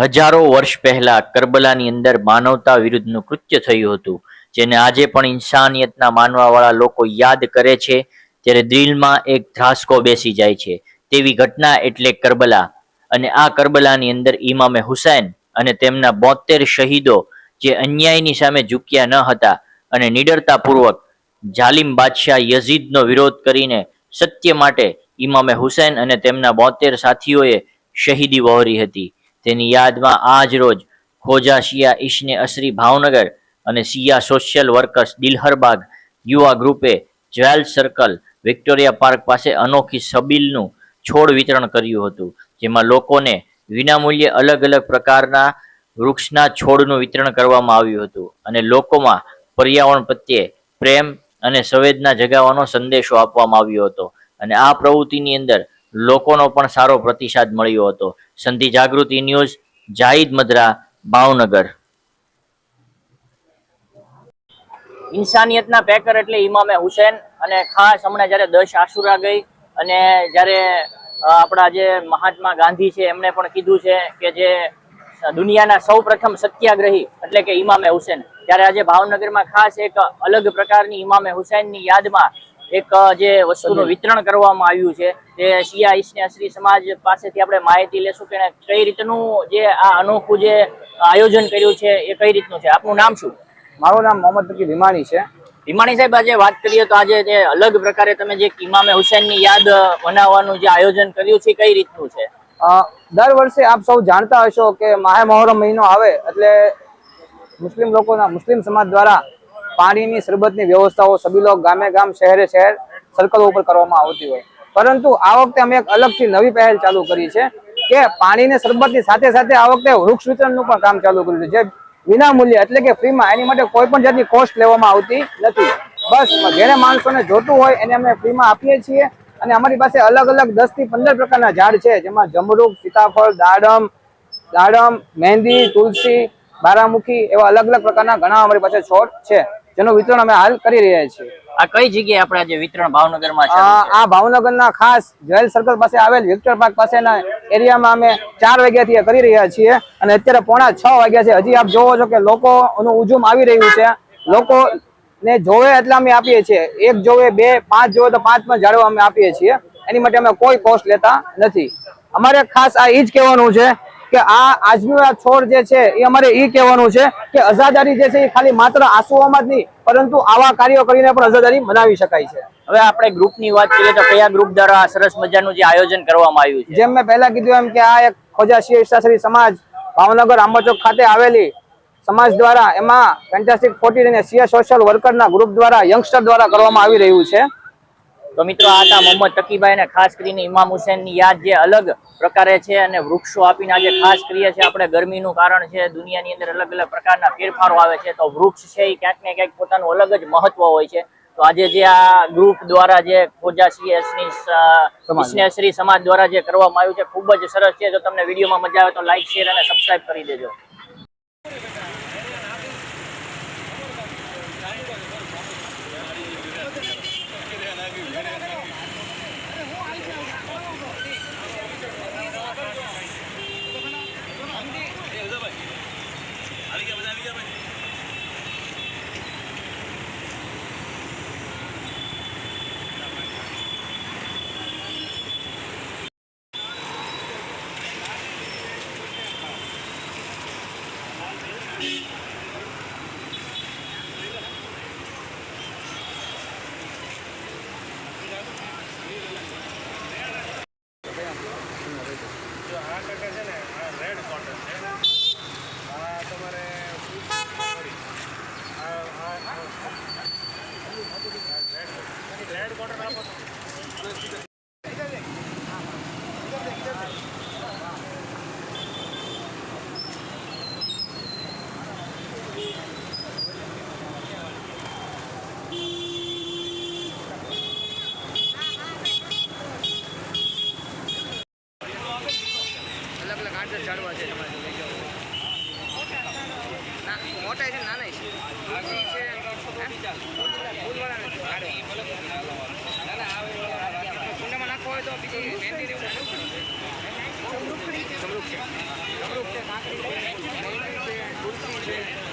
હજારો વર્ષ પહેલા કરબલાની અંદર માનવતા વિરુદ્ધનું કૃત્ય થયું હતું, જેને આજે પણ ઇન્સાનિયતના માનવાવાળા લોકો યાદ કરે છે, ત્યારે દિલમાં એક ધ્રાસકો બેસી જાય છે. તેવી ઘટના એટલે કરબલા. અને આ કરબલાની અંદર ઇમામે હુસૈન અને તેમના બોતેર શહીદો જે અન્યાયની સામે ઝૂક્યા ન હતા અને નિડરતાપૂર્વક જાલિમ બાદશાહ યઝીદનો વિરોધ કરીને સત્ય માટે ઇમામે હુસૈન અને તેમના બોતેર સાથીઓએ શહીદી વહોરી હતી. તેની યાદમાં આજ રોજ ખોજા શિયા ઈશને અસરી ભાવનગર અને શિયા સોશિયલ વર્કર્સ દિલહરબાગ યુવા ગ્રુપે જ્વેલ સર્કલ વિક્ટોરિયા પાર્ક પાસે અનોખી સબીલનું છોડ વિતરણ કર્યું હતું, જેમાં લોકોને વિનામૂલ્યે અલગ અલગ પ્રકારના વૃક્ષના છોડનું વિતરણ કરવામાં આવ્યું હતું અને લોકોમાં પર્યાવરણ પ્રત્યે પ્રેમ અને સંવેદના જગાવવાનો સંદેશો આપવામાં આવ્યો હતો. અને આ પ્રવૃત્તિની અંદર લોકોનો પણ સારો પ્રતિસાદ મળ્યો હતો. સંધિ જાગૃતિ ન્યૂઝ જાહિદ મદરા, ભાવનગર. ઇન્સાનિયતના પેકર એટલે ઇમામે હુસેન અને ખાસ હમણાં જ્યારે દસ આશુરા ગઈ અને જ્યારે આપણા જે મહાત્મા ગાંધી છે એમણે પણ કીધું છે કે જે દુનિયાના સૌ પ્રથમ સત્યાગ્રહી એટલે કે ઇમામે હુસેન. ત્યારે આજે ભાવનગરમાં ખાસ એક અલગ પ્રકારની ઇમામે હુસેનની યાદમાં એક જે વસ્તુનું વિતરણ કરવામાં આવ્યું છે તે શિયા શ્રી સમાજ પાસેથી આપણે માહિતી લેશું કે કઈ રીતનું જે આ અનોખું જે આયોજન કર્યું છે એ કઈ રીતનું છે? આપનું નામ શું? મારું નામ મોહમ્મદ તકી ભીમાણી છે. ભીમાણી સાહેબ આજે વાત કરીએ તો આજે જે અલગ પ્રકારે તમે જે ઇમામે હુસૈનની યાદ બનાવવાનું જે આયોજન કર્યું છે કઈ રીતનું છે? દર વર્ષે આપ સૌ જાણતા હશો કે માહે મહોરમ મહિનો આવે એટલે મુસ્લિમ લોકોના મુસ્લિમ સમાજ દ્વારા પાણીની શરબતની વ્યવસ્થાઓ સબીલો ગામે ગામ, શહેરે શહેર સર્કલો ઉપર કરવામાં આવતી હોય. પરંતુ આ વખતે અમે એક અલગથી નવી પહેલ ચાલુ કરી છે કે પાણીને શરબતની સાથે સાથે આ વખતે વૃક્ષ વિતરણનું પણ કામ ચાલુ કર્યું છે. જે વિના મૂલ્ય એટલે કે ફ્રીમાં એની માટે કોઈ પણ જાતની કોસ્ટ લેવામાં આવતી નથી. બસ જેને માણસોને જોતું હોય એને અમે ફ્રીમાં આપીએ છીએ અને અમારી પાસે અલગ અલગ દસથી પંદર પ્રકારના ઝાડ છે, જેમાં જમરૂપ સીતાફળ, દાડમ દાડમ, મહેંદી, તુલસી, બારામુખી એવા અલગ અલગ પ્રકારના ઘણા અમારી પાસે છોડ છે. જેનું વિતરણ અમે હાલ કરી રહ્યા છીએ. આ કઈ જગ્યાએ આપણે આજે વિતરણ ભાવનગરમાં છે? આ ભાવનગરના ખાસ જ્વેલ સર્કલ પાસે આવેલ વિક્ટર પાર્ક પાસેના એરિયામાં અમે ચાર વાગ્યાથી કરી રહ્યા છીએ. અને અત્યારે પોણા છ વાગ્યા છે. હજી આપ જોવો છો કે લોકોનું ઉજુમ આવી રહ્યું છે. લોકો ને જોવે એટલે અમે આપીએ છીએ. એક જોવે બે પાંચ જોવે તો પાંચ પણ ઝાડવા અમે આપીએ છીએ. એની માટે અમે કોઈ કોસ્ટ લેતા નથી. અમારે ખાસ આ ઈ જ કહેવાનું છે કે આ આજનું આ છોડ જે છે એ અમારે એ કહેવાનું છે કે આઝાદારી જે છે એ ખાલી માત્ર આંસુઓમાં જ નહીં પરંતુ આવા કાર્યો કરીને પણ આઝાદારી મનાવી શકાય છે. હવે આપણે ગ્રુપની વાત કરીએ તો કયા ગ્રુપ દ્વારા સરસ મજાનું જે આયોજન કરવામાં આવ્યું છે? જેમ મેં પહેલા કીધું એમ કે આ એક ખોજા શિવ સમાજ ભાવનગર આંબાચોક ખાતે આવેલી સમાજ દ્વારા એમાં ફેન્ટાસ્ટિક ફોર્ટી અને સિયા સોશિયલ વર્કરના ગ્રુપ દ્વારા યંગસ્ટર દ્વારા કરવામાં આવી રહ્યું છે. તો મિત્રો આ હતા મોહમ્મદ તકીભાઈ અને ખાસ કરીને ઇમામ હુસેનની યાદ જે અલગ પ્રકારે છે અને વૃક્ષો આપીને આજે ખાસ કરીએ છીએ. આપણે ગરમીનું કારણ છે દુનિયાની અંદર અલગ અલગ પ્રકારના ફેરફારો આવે છે. તો વૃક્ષ છે એ ક્યાંક ને ક્યાંક પોતાનું અલગ જ મહત્વ હોય છે. તો આજે જે આ ગ્રુપ દ્વારા જે ખોજાશ્રી સીએસની સમાજ. સમાજ દ્વારા જે કરવામાં આવ્યું છે ખૂબ જ સરસ છે. જો તમને વિડીયોમાં મજા આવે તો લાઈક શેર અને સબસ્ક્રાઇબ કરી દેજો. અલગ આઠ દસ છે તમારે લઈ જાઓ મોટા છે નાના છે. તુલસી છે કુંડામાં નાખવો હોય તો બીજી મહેંદી ને એવું છે. પડે. ईसा